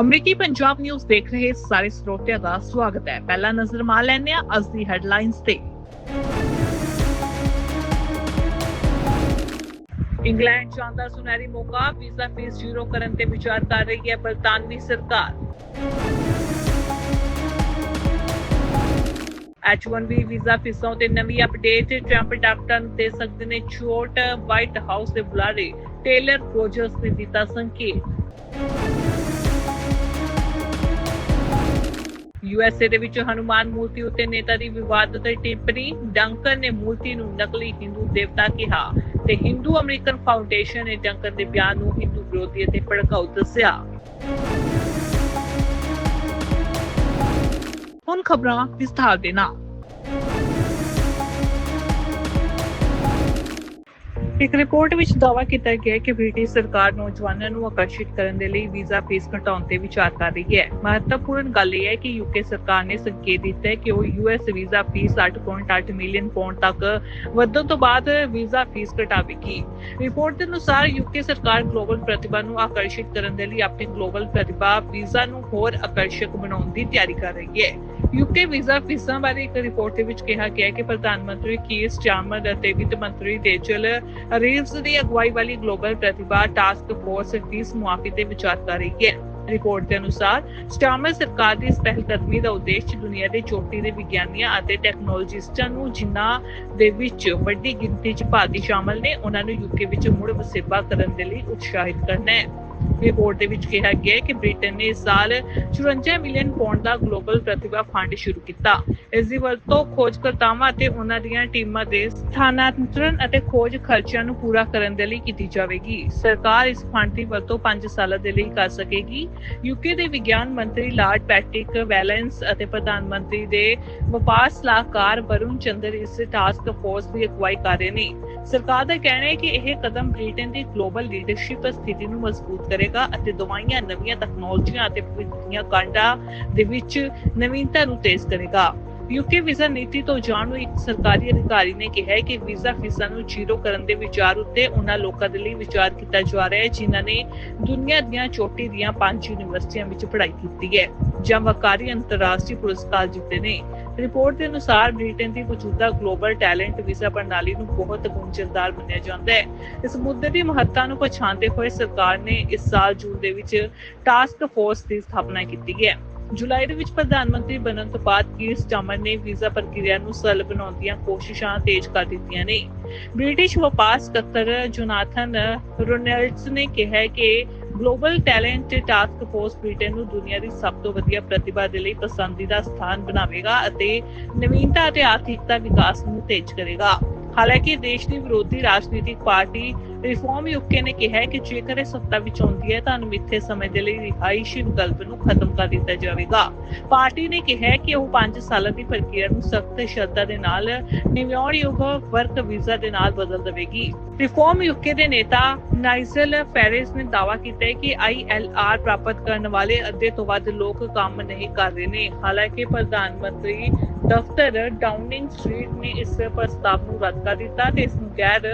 ਅਮਰੀਕੀ ਪੰਜਾਬ ਨਿਊਜ਼ ਦੇਖ ਰਹੇ ਸਾਰੇ ਸਰੋਤਿਆਂ ਦਾ ਸਵਾਗਤ ਹੈ। ਪਹਿਲਾ ਨਜ਼ਰ ਮਾਰ ਲੈਂਦੇ ਹਾਂ ਅੱਜ ਦੀ ਹੈਡਲਾਈਨਸ ਤੇ। ਇੰਗਲੈਂਡ ਜਾਣ ਸੁਨਹਿਰੀ ਮੌਕਾ, ਵੀਜ਼ਾ ਫੀਸ ਜ਼ੀਰੋ ਕਰਨ ਤੇ ਵਿਚਾਰ ਕਰ ਰਹੀ ਹੈ ਬਰਤਾਨਵੀ ਸਰਕਾਰ। H1B ਵੀਜ਼ਾ ਫੀਸਾਂ ਤੇ ਨਵੀਂ ਅਪਡੇਟ ਟਰੰਪ ਡਾਕਟਰਾਂ ਦੇ ਸਕਦੇ ਨੇ ਛੋਟ ਵਾਈਟ ਹਾਊਸ ਦੇ ਬੁਲਾਰੇ ਟੇਲਰ ਰੋਜਰਸ ਨੇ ਦਿੱਤਾ ਸੰਕੇਤ। ਯੂਐਸਏ ਦੇ ਵਿੱਚ ਹਨੂਮਾਨ ਮੂਰਤੀ ਉੱਤੇ ਨੇਤਾ ਦੀ ਵਿਵਾਦਤ ਟਿੱਪਣੀ, ਡੰਕਨ ਨੇ ਮੂਰਤੀ ਨੂੰ ਨਕਲੀ ਹਿੰਦੂ ਦੇਵਤਾ ਕਿਹਾ ਤੇ ਹਿੰਦੂ ਅਮਰੀਕਨ ਫਾਊਂਡੇਸ਼ਨ ਨੇ ਡੰਕਨ ਦੇ ਬਿਆਨ ਨੂੰ ਹਿੰਦੂ ਵਿਰੋਧੀ ਅਤੇ ਭੜਕਾਊ ਦੱਸਿਆ। ਹੁਣ ਖਬਰਾਂ ਵਿਸਥਾਰ ਦੇ ਨਾਲ। ਇੱਕ ਰਿਪੋਰਟ ਵਿੱਚ ਦਾਅਵਾ ਕੀਤਾ ਗਿਆ ਕਿ ਬ੍ਰਿਟਿਸ਼ ਸਰਕਾਰ ਨੌਜਵਾਨਾਂ ਨੂੰ ਆਕਰਸ਼ਿਤ ਕਰਨ ਦੇ ਲਈ ਵੀਜ਼ਾ ਫੀਸ ਘਟਾਉਣ ਤੇ ਵਿਚਾਰ ਕਰ ਰਹੀ ਹੈ। ਮਹੱਤਵਪੂਰਨ ਗੱਲ ਇਹ ਹੈ ਕਿ ਯੂਕੇ ਸਰਕਾਰ ਨੇ ਸੰਕੇਤ ਦਿੱਤਾ ਹੈ ਕਿ ਉਹ US visa fee 8.8 million pound ਤੱਕ ਵਧਣ ਤੋਂ ਬਾਅਦ ਵੀਜ਼ਾ ਫੀਸ ਘਟਾਵੇਗੀ। ਰਿਪੋਰਟ ਦੇ ਅਨੁਸਾਰ ਯੂਕੇ ਸਰਕਾਰ ਗਲੋਬਲ ਪ੍ਰਤਿਭਾ ਨੂੰ ਆਕਰਸ਼ਿਤ ਕਰਨ ਦੇ ਲਈ ਆਪਣੀ ਗਲੋਬਲ ਪ੍ਰਤਿਭਾ, ਵੀਜ਼ਾ ਨੂੰ ਹੋਰ ਆਕਰਸ਼ਕ ਬਣਾਉਣ ਦੀ ਤਿਆਰੀ ਕਰ ਰਹੀ ਹੈ। ਯੂਕੇ ਵੀਜ਼ਾ ਫੀਸਾਂ ਬਾਰੇ ਇੱਕ ਰਿਪੋਰਟ ਦੇ ਵਿੱਚ ਕਿਹਾ ਗਿਆ ਕਿ ਪ੍ਰਧਾਨ ਮੰਤਰੀ ਕੀਰ ਸਟਾਰਮਰ ਅਤੇ ਵਿੱਤ ਮੰਤਰੀ ਰੇਚਲ ਰੀਵਸ ਦੀ ਅਗਵਾਈ ਵਾਲੀ ਗਲੋਬਲ ਪ੍ਰਤਿਭਾ ਟਾਸਕ ਫੋਰਸ ਫੀਸ ਮੁਆਫੀ ਤੇ ਵਿਚਾਰ ਕਰ ਰਹੀ ਹੈ। ਰਿਪੋਰਟ ਦੇ ਅਨੁਸਾਰ ਸਟਾਰਮਰ ਸਰਕਾਰ ਦੀ ਇਸ ਪਹਿਲਕਦਮੀ ਦਾ ਉਦੇਸ਼ ਦੁਨੀਆ ਦੇ ਚੋਟੀ ਦੇ ਵਿਗਿਆਨੀਆਂ ਅਤੇ ਟੈਕਨੋਲੋਜਿਸਟਾਂ ਨੂੰ ਜਿਨ੍ਹਾਂ ਦੇ ਵਿੱਚ ਵੱਡੀ ਗਿਣਤੀ 'ਚ ਭਾਰਤੀ ਸ਼ਾਮਲ ਨੇ, ਉਹਨਾਂ ਨੂੰ ਯੂਕੇ ਵਿੱਚ ਮੁੜ ਵਸੇਬਾ ਕਰਨ ਦੇ ਲਈ ਉਤਸ਼ਾਹਿਤ ਕਰਨਾ ਹੈ। ਰਿਪੋਰਟ ਦੇ ਵਿੱਚ ਕਿਹਾ ਗਿਆ ਹੈ ਕਿ ਬ੍ਰਿਟੇਨ ਨੇ ਇਸ ਸਾਲ 54 ਮਿਲੀਅਨ ਪੌਂਡ ਦਾ ਗਲੋਬਲ ਪ੍ਰਤਿਭਾ ਫੰਡ ਸ਼ੁਰੂ ਕੀਤਾ। ਇਸ ਦੀ ਵਰਤੋਂ ਖੋਜਕਰਤਾਵਾਂ ਅਤੇ ਉਹਨਾਂ ਦੀਆਂ ਟੀਮਾਂ ਦੇ ਸਥਾਨਾਂਤਰਨ ਅਤੇ ਖੋਜ ਖਰਚਿਆਂ ਨੂੰ ਪੂਰਾ ਕਰਨ ਦੇ ਲਈ ਕੀਤੀ ਜਾਵੇਗੀ। ਸਰਕਾਰ ਇਸ ਫੰਡ ਦੀ ਵਰਤੋਂ 5 ਸਾਲਾਂ ਦੇ ਲਈ ਕਰ ਸਕੇਗੀ। ਯੂਕੇ ਦੇ ਵਿਗਿਆਨ ਮੰਤਰੀ ਲਾਰਡ ਪੈਟ੍ਰਿਕ ਵੈਲੈਂਸ ਅਤੇ ਪ੍ਰਧਾਨ ਮੰਤਰੀ ਦੇ ਵਪਾਰ ਸਲਾਹਕਾਰ ਵਰੁਣ ਚੰਦਰ ਇਸ ਟਾਸਕ ਫੋਰਸ ਦੀ ਅਗਵਾਈ ਕਰ ਰਹੇ ਨੇ। ਸਰਕਾਰ ਦਾ ਕਹਿਣਾ ਹੈ ਕਿ ਇਹ ਕਦਮ ਬ੍ਰਿਟੇਨ ਦੀ ਗਲੋਬਲ ਲੀਡਰਸ਼ਿਪ ਸਥਿਤੀ ਨੂੰ ਮਜ਼ਬੂਤ ਕਰੇਗਾ ਅਤੇ ਦਵਾਈਆਂ ਨਵੀਆਂ ਤਕਨਾਲੋਜੀਆਂ ਅਤੇ ਦੀਆਂ ਕਾਂਡਾਂ ਦੇ ਵਿੱਚ ਨਵੀਨਤਾ ਨੂੰ ਤੇਜ਼ ਕਰੇਗਾ। ਯੂਕੇ ਵੀਜ਼ਾ ਨੀਤੀ ਤੋਂ ਜਾਣੂ ਇੱਕ ਸਰਕਾਰੀ ਅਧਿਕਾਰੀ ਨੇ ਕਿਹਾ ਕਿ ਵੀਜ਼ਾ ਫੀਸਾਂ ਨੂੰ ਜ਼ੀਰੋ ਕਰਨ ਦੇ ਵਿਚਾਰ ਉੱਤੇ ਉਹਨਾਂ ਲੋਕਾਂ ਦੇ ਲਈ ਵਿਚਾਰ ਕੀਤਾ ਜਾ ਰਿਹਾ ਹੈ, ਜਿਨ੍ਹਾਂ ਨੇ ਦੁਨੀਆ ਦੀਆਂ ਚੋਟੀ ਦੀਆਂ ਪੰਜ ਯੂਨੀਵਰਸਿਟੀਆਂ ਵਿੱਚ ਪੜ੍ਹਾਈ ਕੀਤੀ ਹੈ, ਜਾਂ ਵਕਾਰੀ ਅੰਤਰਰਾਸ਼ਟਰੀ ਪੁਰਸਕਾਰ ਜਿੱਤੇ ਨੇ। ਰਿਪੋਰਟ ਦੇ ਅਨੁਸਾਰ ਬ੍ਰਿਟੇਨ ਦੀ ਮੌਜੂਦਾ ਗਲੋਬਲ ਟੈਲੈਂਟ ਵੀਜ਼ਾ ਪ੍ਰਣਾਲੀ ਨੂੰ ਬਹੁਤ ਗੁੰਝਲਦਾਰ ਮੰਨਿਆ ਜਾਂਦਾ ਹੈ। ਇਸ ਮੁੱਦੇ ਦੀ ਮਹੱਤਤਾ ਨੂੰ ਪਛਾਣਦੇ ਹੋਏ ਸਰਕਾਰ ਨੇ ਇਸ ਸਾਲ ਜੂਨ ਦੇ ਵਿੱਚ ਟਾਸਕ ਫੋਰਸ ਦੀ ਸਥਾਪਨਾ ਕੀਤੀ ਹੈ। ਜੁਲਾਈ ਦੇ ਵਿੱਚ ਪ੍ਰਧਾਨ ਮੰਤਰੀ ਬਣਨ ਤੋਂ ਬਾਅਦ ਕੀਰ ਸਟਾਰਮਰ ਨੇ ਵੀਜ਼ਾ ਪ੍ਰਕਿਰਿਆ ਨੂੰ ਸਰਲ ਬਣਾਉਣ ਦੀਆਂ ਕੋਸ਼ਿਸ਼ਾਂ ਤੇਜ਼ ਕਰ ਦਿੱਤੀਆਂ ਨੇ। ਬ੍ਰਿਟਿਸ਼ ਵਪਾਰ ਸਕੱਤਰ ਜੋਨਾਥਨ ਰੋਨੈਲਡਸ ਨੇ ਕਿਹਾ ਕਿ global talent task force Britain ਨੂੰ ਦੁਨੀਆ ਦੀ ਸਭ ਤੋਂ ਵਧੀਆ ਪ੍ਰਤਿਭਾ ਦੇ ਲਈ ਪਸੰਦੀਦਾ ਸਥਾਨ ਬਣਾਵੇਗਾ ਅਤੇ ਨਵੀਨਤਾ ਅਤੇ ਆਰਥਿਕਤਾ ਵਿਕਾਸ ਨੂੰ ਤੇਜ਼ ਕਰੇਗਾ। ਹਾਲਾਂਕਿ ਦੇਸ਼ ਦੀ ਵਿਰੋਧੀ ਰਾਜਨੀਤਿਕ ਪਾਰਟੀ ਰਿਫਾਰਮ ਯੂਕੇ ਨੇ ਕਿਹਾ ਹੈ ਕਿ ਜੇਕਰ ਇਹ ਸੱਤਾ ਵਿੱਚ ਆਉਂਦੀ ਹੈ, ਤਾਂ ਅਣਮਿੱਥੇ ਸਮੇਂ ਦੇ ਲਈ ਰਿਹਾਇਸ਼ੀ ਵਿਕਲਪ ਨੂੰ ਖਤਮ ਕਰ ਦਿੱਤਾ ਜਾਵੇਗਾ। ਪਾਰਟੀ ਨੇ ਕਿਹਾ ਹੈ ਕਿ ਉਹ 5 ਸਾਲਾਂ ਦੀ ਪ੍ਰਕਿਰਿਆ ਨੂੰ ਸਖਤ ਸ਼ਰਤਾਂ ਦੇ ਨਾਲ ਨਿਵਿਆਉਣਯੋਗ ਵਰਕ ਵੀਜ਼ਾ ਦੇ ਨਾਲ ਬਦਲ ਦੇਵੇਗੀ। ਰਿਫਾਰਮ ਯੂਕੇ ਦੇ ਨੇਤਾ ਨਾਈਜ਼ਲ ਫੈਰਿਸ ਨੇ ਦਾਅਵਾ ਕੀਤਾ ਹੈ ਕਿ ਆਈਐਲਆਰ ਪ੍ਰਾਪਤ ਕਰਨ ਵਾਲੇ ਅੱਧੇ ਤੋਂ ਵੱਧ ਲੋਕ ਕੰਮ ਨਹੀਂ ਕਰ ਰਹੇ ਨੇ। ਹਾਲਾਂਕਿ ਪ੍ਰਧਾਨ ਮੰਤਰੀ ਦਫ਼ਤਰ ਡਾਊਨਿੰਗ ਸਟਰੀਟ ਨੇ ਇਸ ਪ੍ਰਸਤਾਵ ਨੂੰ ਰੱਦ ਕਰ ਦਿੱਤਾ ਤੇ ਇਸ ਨੂੰ ਗੈਰ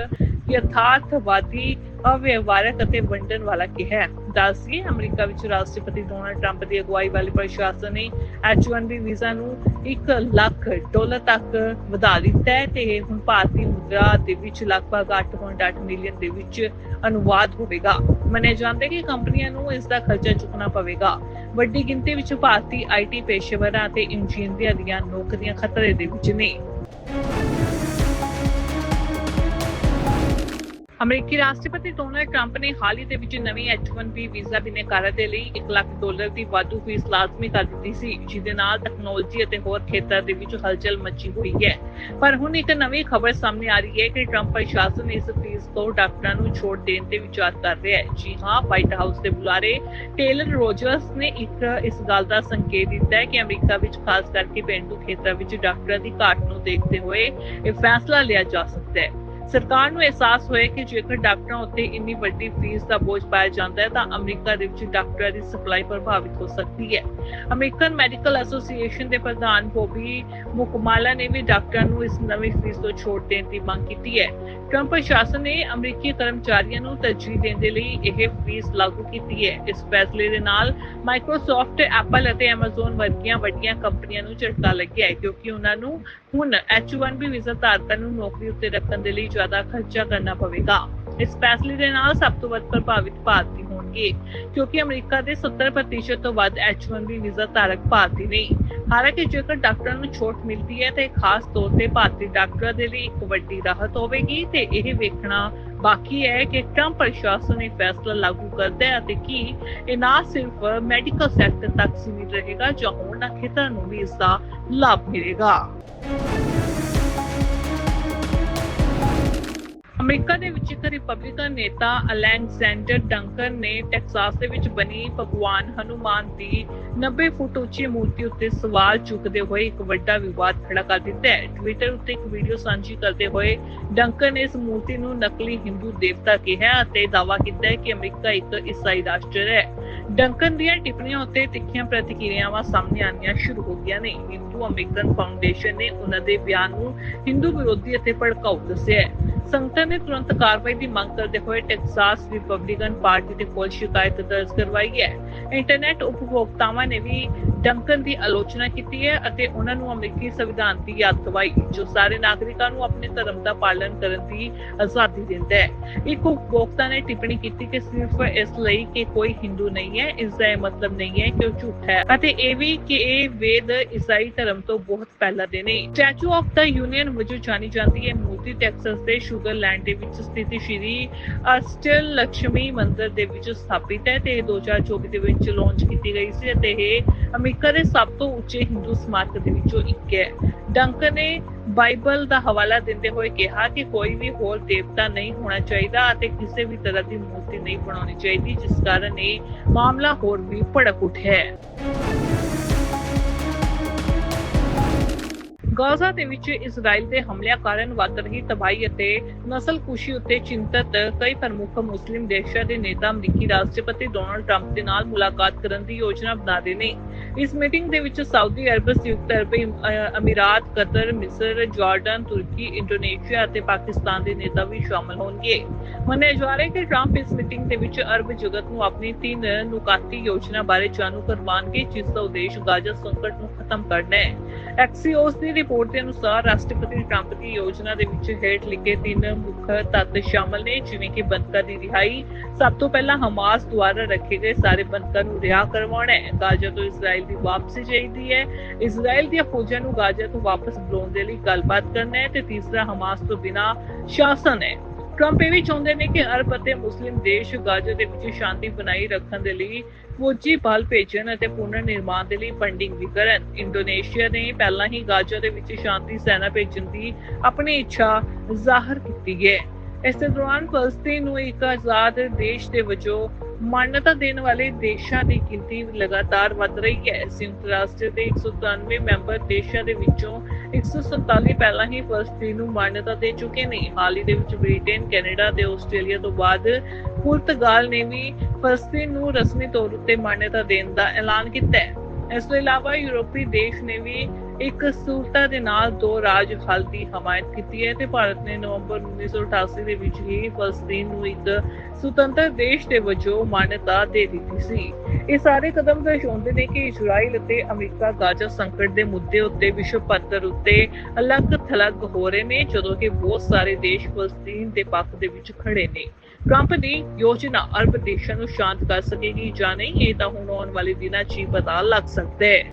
ਯਥਾਰਥਵਾਦੀ, ਅਵਿਵਹਾਰਕ ਅਤੇ ਵੰਡਣ ਵਾਲਾ ਕਿਹਾ ਹੈ ਅਮਰੀਕਾ ਵਿੱਚ ਰਾਸ਼ਟਰਪਤੀ ਡੋਨਾਲਡ ਟਰੰਪ ਦੀ ਅਗਵਾਈ ਵਾਲੀ ਪ੍ਰਸ਼ਾਸਨ ਨੇ H1B ਵੀਜ਼ਾ ਨੂੰ 1 ਲੱਖ ਡਾਲਰ ਤੱਕ ਵਧਾ ਦਿੱਤਾ ਹੈ ਤੇ ਹੁਣ ਭਾਰਤੀ ਮੁਦਰਾ ਦੇ ਵਿੱਚ ਲਗਭਗ 8.8 ਮਿਲੀਅਨ ਦੇ ਵਿੱਚ ਅਨੁਵਾਦ ਹੋਵੇਗਾ। ਮੰਨਿਆ ਜਾਂਦਾ ਹੈ ਕਿ ਕੰਪਨੀਆਂ ਨੂੰ ਇਸ ਦਾ ਖਰਚਾ ਚੁੱਕਣਾ ਪਵੇਗਾ। ਵੱਡੀ ਗਿਣਤੀ ਵਿੱਚ ਭਾਰਤੀ ਆਈਟੀ ਪੇਸ਼ੇਵਰਾਂ ਅਤੇ ਇੰਜੀਨੀਅਰਾਂ ਦੀਆਂ ਨੌਕਰੀਆਂ ਖਤਰੇ ਦੇ ਵਿੱਚ ਨੇ। ਅਮਰੀਕੀ ਰਾਸ਼ਟਰਪਤੀ ਡੋਨਾਲਡ ਟਰੰਪ ਨੇ ਹਾਲ ਹੀ ਦੇ ਵਿੱਚ ਨਵੀਂ H1B ਵੀਜ਼ਾ ਬਿਨੇਕਾਰਾਂ ਦੇ ਲਈ 1 ਲੱਖ ਡਾਲਰ ਦੀ ਵਾਧੂ ਫੀਸ ਲਾਜ਼ਮੀ ਕਰ ਦਿੱਤੀ ਸੀ, ਜਿਹਦੇ ਨਾਲ ਟੈਕਨੋਲੋਜੀ ਅਤੇ ਹੋਰ ਖੇਤਰ ਦੇ ਵਿੱਚ ਹਲਚਲ ਮਚੀ ਹੋਈ ਹੈ। ਪਰ ਹੁਣ ਇੱਕ ਨਵੀਂ ਖਬਰ ਸਾਹਮਣੇ ਆ ਰਹੀ ਹੈ ਕਿ ਟਰੰਪ ਪ੍ਰਸ਼ਾਸਨ ਇਸ ਫੀਸ ਤੋਂ ਡਾਕਟਰਾਂ ਨੂੰ ਛੋਟ ਦੇਣ ਤੇ ਵਿਚਾਰ ਕਰ ਰਿਹਾ ਹੈ। ਜੀ ਹਾਂ ਵਾਈਟ ਹਾਊਸ ਦੇ ਬੁਲਾਰੇ ਟੇਲਰ ਰੋਜਰਸ ਨੇ ਇੱਕ ਇਸ ਗੱਲ ਦਾ ਸੰਕੇਤ ਦਿੱਤਾ ਹੈ ਕਿ ਅਮਰੀਕਾ ਵਿੱਚ ਖਾਸ ਕਰਕੇ ਪੇਂਡੂ ਖੇਤਰਾਂ ਵਿੱਚ ਡਾਕਟਰਾਂ ਦੀ ਘਾਟ ਨੂੰ ਦੇਖਦੇ ਹੋਏ ਇਹ ਫੈਸਲਾ ਲਿਆ ਜਾ ਸਕਦਾ ਹੈ। ਸਰਕਾਰ ਨੂੰ ਅਹਿਸਾਸ ਹੋਇਆ ਕਿ ਜੇਕਰ ਡਾਕਟਰਾਂ ਉੱਤੇ ਇੰਨੀ ਵੱਡੀ ਫੀਸ ਦਾ ਬੋਝ ਪਾਇਆ ਜਾਂਦਾ ਹੈ, ਤਾਂ ਅਮਰੀਕਾ ਦੇ ਵਿੱਚ ਡਾਕਟਰਾਂ ਦੀ ਸਪਲਾਈ ਪ੍ਰਭਾਵਿਤ ਹੋ ਸਕਦੀ ਹੈ। ਅਮਰੀਕਨ ਮੈਡੀਕਲ ਐਸੋਸੀਏਸ਼ਨ ਦੇ ਪ੍ਰਧਾਨ ਬੋਬੀ ਮੁਕਮਾਲਾ ਨੇ ਵੀ ਡਾਕਟਰਾਂ ਨੂੰ ਇਸ ਨਵੀਂ ਫੀਸ ਤੋਂ ਛੋਟ ਦੇਣ ਦੀ ਮੰਗ ਕੀਤੀ ਹੈ। ਟਰੰਪ ਪ੍ਰਸ਼ਾਸਨ ਨੇ ਅਮਰੀਕੀ ਕਰਮਚਾਰੀਆਂ ਨੂੰ ਤਰਜੀਹ ਦੇਣ ਦੇ ਲਈ ਇਹ ਫੀਸ ਲਾਗੂ ਕੀਤੀ ਹੈ। ਇਸ ਫੈਸਲੇ ਦੇ ਨਾਲ ਮਾਈਕਰੋਸਾਫਟ, ਐਪਲ ਅਤੇ Amazon ਵਰਗੀਆਂ ਵੱਡੀਆਂ ਕੰਪਨੀਆਂ ਨੂੰ ਝਟਕਾ ਲੱਗਿਆ ਹੈ, ਕਿਉਂਕਿ ਉਹਨਾਂ ਨੂੰ ਹੁਣ H1B ਵੀਜ਼ਾ ਧਾਰਕਾਂ ਨੂੰ ਨੌਕਰੀ ਉੱਤੇ ਰੱਖਣ ਦੇ ਲਈ ਜ਼ਿਆਦਾ ਖਰਚਾ ਕਰਨਾ ਪਵੇਗਾ। ਇਸ ਫੈਸਲੇ ਦੇ ਨਾਲ ਸਭ ਤੋਂ ਵੱਧ ਪ੍ਰਭਾਵਿਤ ਭਾਰਤੀ ਹੋਣਗੇ, ਕਿਉਂਕਿ ਅਮਰੀਕਾ ਦੇ 70% ਤੋਂ ਵੱਧ H1B ਵੀਜ਼ਾ ਧਾਰਕ ਭਾਰਤੀ ਨੇ। ਹਾਲਾਂਕਿ ਜੇਕਰ ਡਾਕਟਰਾਂ ਨੂੰ ਛੋਟ ਮਿਲਦੀ ਹੈ, ਤੇ ਖਾਸ ਤੌਰ ਤੇ ਭਾਰਤੀ ਡਾਕਟਰਾਂ ਦੇ ਲਈ ਇੱਕ ਵੱਡੀ ਰਾਹਤ ਹੋਵੇਗੀ ਤੇ ਇਹ ਵੇਖਣਾ ਬਾਕੀ ਹੈ ਕਿ ਟਰੰਪ ਪ੍ਰਸ਼ਾਸਨ ਇਹ ਫੈਸਲਾ ਲਾਗੂ ਕਰਦਾ ਹੈ ਅਤੇ ਕੀ ਇਹ ਨਾ ਸਿਰਫ ਮੈਡੀਕਲ ਸੈਕਟਰ ਤੱਕ ਸੀਮਿਤ ਰਹੇਗਾ ਜਾਂ ਹੋਰਨਾਂ ਖੇਤਰਾਂ ਨੂੰ ਵੀ ਇਸ ਦਾ ਲਾਭ ਮਿਲੇਗਾ। ਅਮਰੀਕਾ ਦੇ ਵਿੱਚ ਇੱਕ ਰਿਪਬਲਿਕਨ ਨੇਤਾ ਅਲੈਗਜ਼ੈਂਡਰ ਡੰਕਨ ਨੇ ਟੈਕਸਾਸ ਦੇ ਵਿੱਚ ਬਣੀ ਭਗਵਾਨ ਹਨੂਮਾਨ ਦੀ 90 ਫੁੱਟ ਉੱਚੀ ਮੂਰਤੀ ਉੱਤੇ ਸਵਾਲ ਚੁੱਕਦੇ ਹੋਏ ਇੱਕ ਵੱਡਾ ਵਿਵਾਦ ਖੜਾ ਕਰ ਦਿੱਤਾ ਹੈ। ਟਵਿੱਟਰ ਉੱਤੇ ਇੱਕ ਵੀਡੀਓ ਸਾਂਝੀ ਕਰਦੇ ਹੋਏ ਡੰਕਨ ਨੇ ਇਸ ਮੂਰਤੀ ਨੂੰ ਨਕਲੀ ਹਿੰਦੂ ਦੇਵਤਾ ਕਿਹਾ ਅਤੇ ਦਾਅਵਾ ਕੀਤਾ ਹੈ ਕਿ ਅਮਰੀਕਾ ਇੱਕ ਈਸਾਈ ਰਾਸ਼ਟਰ ਹੈ। ਡੰਕਨ ਦੀਆਂ ਟਿੱਪਣੀਆਂ ਉੱਤੇ ਤਿੱਖੀਆਂ ਪ੍ਰਤੀਕਿਰਿਆਵਾਂ ਸਾਹਮਣੇ ਆਉਣੀਆਂ ਸ਼ੁਰੂ ਹੋ ਗਈਆਂ ਨੇ। ਹਿੰਦੂ ਅਮਰੀਕਨ ਫਾਊਂਡੇਸ਼ਨ ਨੇ ਉਹਨਾਂ ਦੇ ਬਿਆਨ ਨੂੰ ਹਿੰਦੂ ਵਿਰੋਧੀ ਅਤੇ ਭੜਕਾਊ ਦੱਸਿਆ ਹੈ। ਸੰਗਠਨ ਨੇ ਤੁਰੰਤ ਕਾਰਵਾਈ ਦੀ ਮੰਗ ਕਰਦੇ ਹੋਏ ਟੈਕਸਾਸ ਰਿਪਬਲਿਕਨ ਪਾਰਟੀ ਦੇ ਕੋਲ ਸ਼ਿਕਾਇਤ ਦਰਜ ਕਰਵਾਈ ਹੈ। ਇੰਟਰਨੈਟ ਉਪਭੋਗਤਾਵਾਂ ਨੇ ਵੀ ਡੰਕਨ ਦੀ ਆਲੋਚਨਾ ਕੀਤੀ ਹੈ ਅਤੇ ਉਹਨਾਂ ਨੂੰ ਅਮਰੀਕੀ ਸੰਵਿਧਾਨ ਦੀ ਯਾਦ ਦਿਵਾਈ, ਜੋ ਸਾਰੇ ਨਾਗਰਿਕਾਂ ਨੂੰ ਆਪਣੇ ਧਰਮ ਦਾ ਪਾਲਣ ਕਰਨ ਦੀ ਆਜ਼ਾਦੀ ਦਿੰਦਾ ਹੈ। ਇੱਕ ਉਪਭੋਗਤਾ ਨੇ ਟਿੱਪਣੀ ਕੀਤੀ ਕਿ ਸਿਰਫ ਇਸ ਲਈ ਕਿ ਕੋਈ ਹਿੰਦੂ ਨਹੀਂ ਹੈ, ਇਸ ਦਾ ਇਹ ਮਤਲਬ ਨਹੀਂ ਹੈ ਕਿ ਉਹ ਝੂਠ ਹੈ। ਅਤੇ ਇਹ ਵੀ ਕਿ ਇਹ ਵੇਦ ਈਸਾਈ ਧਰਮ ਤੋਂ ਬਹੁਤ ਪਹਿਲਾਂ ਦੇ ਨੇ। ਸਟੈਚੂ ਆਫ ਦਾ ਯੂਨੀਅਨ ਵਜੋਂ ਜਾਣੀ ਜਾਂਦੀ ਹੈ ਮੂਰਤੀ ਟੈਕਸਸ ਦੇ ਸ਼ੂਗਰਲੈਂਡ ਦੇ ਵਿੱਚ ਸਥਿਤ ਸ਼੍ਰੀ ਅਸਟਲ ਲక్ష్ਮੀ ਮੰਦਿਰ ਦੇ ਵਿੱਚ ਸਥਾਪਿਤ ਹੈ ਤੇ ਇਹ 2024 ਦੇ ਵਿੱਚ ਲਾਂਚ ਕੀਤੀ ਗਈ ਸੀ ਅਤੇ ਇਹ ਅਮਰੀਕਾ ਦੇ ਸਭ ਤੋਂ ਉੱਚੇ ਹਿੰਦੂ ਸਮਾਰਕ ਦੇ ਵਿੱਚੋਂ ਇੱਕ ਹੈ। ਡੰਕਨ ਨੇ ਬਾਈਬਲ ਦਾ ਹਵਾਲਾ ਦਿੰਦੇ ਹੋਏ ਕਿਹਾ ਕਿ ਕੋਈ ਵੀ ਹੋਰ ਦੇਵਤਾ ਨਹੀਂ ਹੋਣਾ ਚਾਹੀਦਾ ਅਤੇ ਕਿਸੇ ਵੀ ਤਰ੍ਹਾਂ ਦੀ ਮੂਰਤੀ ਨਹੀਂ ਬਣਾਉਣੀ ਚਾਹੀਦੀ, ਜਿਸ ਕਾਰਨ ਇਹ ਮਾਮਲਾ ਹੋਰ ਵੀ ਭੜਕ ਉੱਠਿਆ ਹੈ। ਗਾਜ਼ਾ ਦੇ ਵਿੱਚ ਇਜ਼ਰਾਈਲ ਦੇ ਹਮਲਿਆਂ ਕਾਰਨ ਵੱਧ ਰਹੀ ਤਬਾਹੀ ਅਤੇ ਨਸਲਕੁਸ਼ੀ ਉੱਤੇ ਚਿੰਤਤ ਕਈ ਪ੍ਰਮੁੱਖ ਮੁਸਲਿਮ ਦੇਸ਼ਾਂ ਦੇ ਨੇਤਾ ਅਮਰੀਕੀ ਰਾਸ਼ਟਰਪਤੀ ਡੋਨਾਲਡ ਟਰੰਪ ਦੇ ਨਾਲ ਮੁਲਾਕਾਤ ਕਰਨ ਦੀ ਯੋਜਨਾ ਬਣਾ ਰਹੇ ਨੇ। ਇਸ ਮੀਟਿੰਗ ਦੇ ਵਿੱਚ ਸਾਊਦੀ ਅਰਬ, ਸੰਯੁਕਤ ਅਰਬ ਅਮੀਰਾਤ, ਕਤਰ, ਮਿਸਰ, ਜਾਰਡਨ, ਤੁਰਕੀ, ਇੰਡੋਨੇਸ਼ੀਆ ਅਤੇ ਪਾਕਿਸਤਾਨ ਦੇ ਨੇਤਾ ਵੀ ਸ਼ਾਮਲ ਹੋਣਗੇ। ਮੰਨਿਆ ਜਾ ਰਿਹਾ ਹੈ ਕਿ ਟਰੰਪ ਇਸ ਮੀਟਿੰਗ ਦੇ ਵਿੱਚ ਅਰਬ ਜਗਤ ਨੂੰ ਆਪਣੀ ਤਿੰਨ ਨੁਕਾਤੀ ਯੋਜਨਾ ਬਾਰੇ ਜਾਣੂ ਕਰਵਾਉਣਗੇ, ਜਿਸ ਦਾ ਉਦੇਸ਼ ਗਾਜ਼ਾ ਸੰਕਟ ਨੂੰ ਖਤਮ ਕਰਨਾ ਹੈ। ਐਕਸੀਓਸ ਦੀ ਰਿਪੋਰਟ ਦੇ ਅਨੁਸਾਰ ਰਾਸ਼ਟਰਪਤੀ ਟਰੰਪ ਦੀ ਯੋਜਨਾ ਦੇ ਵਿੱਚ ਹੇਠ ਲਿਖੇ ਤਿੰਨ ਮੁੱਖ ਤੱਤ ਸ਼ਾਮਲ ਨੇ, ਜਿਵੇਂ ਕਿ ਬੰਦਕਾਂ ਦੀ ਰਿਹਾਈ, ਸਭ ਤੋਂ ਪਹਿਲਾਂ ਹਮਾਸ ਦੁਆਰਾ ਰੱਖੇ ਗਏ ਸਾਰੇ ਬੰਦਕਾਂ ਨੂੰ ਰਿਹਾ ਕਰਵਾਉਣਾ ਹੈ। ਗਾਜ਼ਾ ਤੋਂ ਇਜ਼ਰਾਈਲ ਦੀ ਵਾਪਸੀ ਚਾਹੀਦੀ ਹੈ। ਇਜ਼ਰਾਈਲ ਦੀਆਂ ਫੌਜਾਂ ਨੂੰ ਗਾਜ਼ਾ ਤੋਂ ਵਾਪਸ ਬੁਲਾਉਣ ਦੇ ਲਈ ਗੱਲਬਾਤ ਕਰਨਾ ਹੈ ਤੇ ਤੀਸਰਾ ਹਮਾਸ ਤੋਂ ਬਿਨਾਂ ਸ਼ਾਸਨ ਹੈ। ਟਰੰਪ ਇਹ ਵੀ ਚਾਹੁੰਦੇ ਨੇ ਕਿ ਅਰਬ ਅਤੇ ਮੁਸਲਿਮ ਦੇਸ਼ ਗਾਜ਼ਾ ਦੇ ਵਿੱਚ ਸ਼ਾਂਤੀ ਬਣਾਈ ਰੱਖਣ ਦੇ ਲਈ ਫੌਜੀ ਬਲ ਭੇਜਣ ਅਤੇ ਪੁਨਰ ਨਿਰਮਾਣ ਦੇ ਲਈ ਫੰਡਿੰਗ ਵੀ ਕਰਨ। ਇੰਡੋਨੇਸ਼ੀਆ ਨੇ ਪਹਿਲਾਂ ਹੀ ਗਾਜ਼ਾ ਦੇ ਵਿੱਚ ਸ਼ਾਂਤੀ ਸੈਨਾ ਭੇਜਣ ਦੀ ਆਪਣੀ ਇੱਛਾ ਜ਼ਾਹਰ ਕੀਤੀ ਹੈ। ਇਸ ਦੌਰਾਨ ਫਲਸਤੀਨ ਨੂੰ ਇੱਕ ਆਜ਼ਾਦ ਦੇਸ਼ ਦੇ ਵਜੋਂ ਮਾਨਤਾ ਦੇਣ ਵਾਲੇ ਦੇਸ਼ਾਂ ਦੀ ਗਿਣਤੀ ਲਗਾਤਾਰ ਵਧ ਰਹੀ ਹੈ। ਸੰਯੁਕਤ ਰਾਸ਼ਟਰ ਦੇ 193 ਮੈਂਬਰ ਦੇਸ਼ਾਂ ਦੇ ਵਿੱਚੋਂ 147 ਪਹਿਲਾਂ ਹੀ ਫਲਸਤੀਨ ਨੂੰ ਮਾਨਤਾ ਦੇ ਚੁੱਕੇ ਨੇ। ਹਾਲ ਹੀ ਦੇ ਵਿੱਚ ਬ੍ਰਿਟੇਨ, ਕੈਨੇਡਾ ਤੇ ਆਸਟ੍ਰੇਲੀਆ ਤੋਂ ਬਾਅਦ ਪੁਰਤਗਾਲ ਨੇ ਵੀ ਫਲਸਤੀਨ ਨੂੰ ਰਸਮੀ ਤੌਰ ਉੱਤੇ ਮਾਨਤਾ ਦੇਣ ਦਾ ਐਲਾਨ ਕੀਤਾ ਹੈ। ਇਸ ਤੋਂ ਇਲਾਵਾ ਯੂਰਪੀ ਦੇਸ਼ ਨੇ ਵੀ ਇੱਕ ਸੂਰਤਾ ਦੇ ਨਾਲ ਦੋ ਰਾਜ ਹੱਲ ਦੀ ਹਮਾਇਤ ਕੀਤੀ ਹੈ ਤੇ ਭਾਰਤ ਨੇ ਨਵੰਬਰ 1988 ਦੇ ਵਿੱਚ ਹੀ ਫਲਸਤੀਨ ਨੂੰ ਇੱਕ ਸੁਤੰਤਰ ਦੇਸ਼ ਦੇ ਵਜੋਂ ਮਾਨਤਾ ਦੇ ਦਿੱਤੀ ਸੀ। ਇਹ ਸਾਰੇ ਕਦਮ ਦਰਸਾਉਂਦੇ ਨੇ ਕਿ ਇਜ਼ਰਾਈਲ ਅਤੇ ਅਮਰੀਕਾ ਗਾਜ਼ਾ ਸੰਕਟ ਦੇ ਮੁੱਦੇ ਉੱਤੇ ਵਿਸ਼ਵ ਪੱਧਰ ਉੱਤੇ ਅਲੱਗ-ਥਲੱਗ ਹੋ ਰਹੇ ਨੇ, ਜਦੋਂ ਕਿ ਬਹੁਤ ਸਾਰੇ ਦੇਸ਼ ਫਲਸਤੀਨ ਦੇ ਪੱਖ ਦੇ ਵਿੱਚ ਖੜੇ ਨੇ। ਟਰੰਪ ਦੀ ਯੋਜਨਾ ਅਰਬ ਦੇਸ਼ਾਂ ਨੂੰ ਸ਼ਾਂਤ ਕਰ ਸਕੇਗੀ ਜਾਂ ਨਹੀਂ, ਇਹ ਤਾਂ ਹੁਣ ਆਉਣ ਵਾਲੇ ਦਿਨਾਂ 'ਚ ਹੀ ਪਤਾ ਲੱਗ ਸਕਦਾ ਹੈ।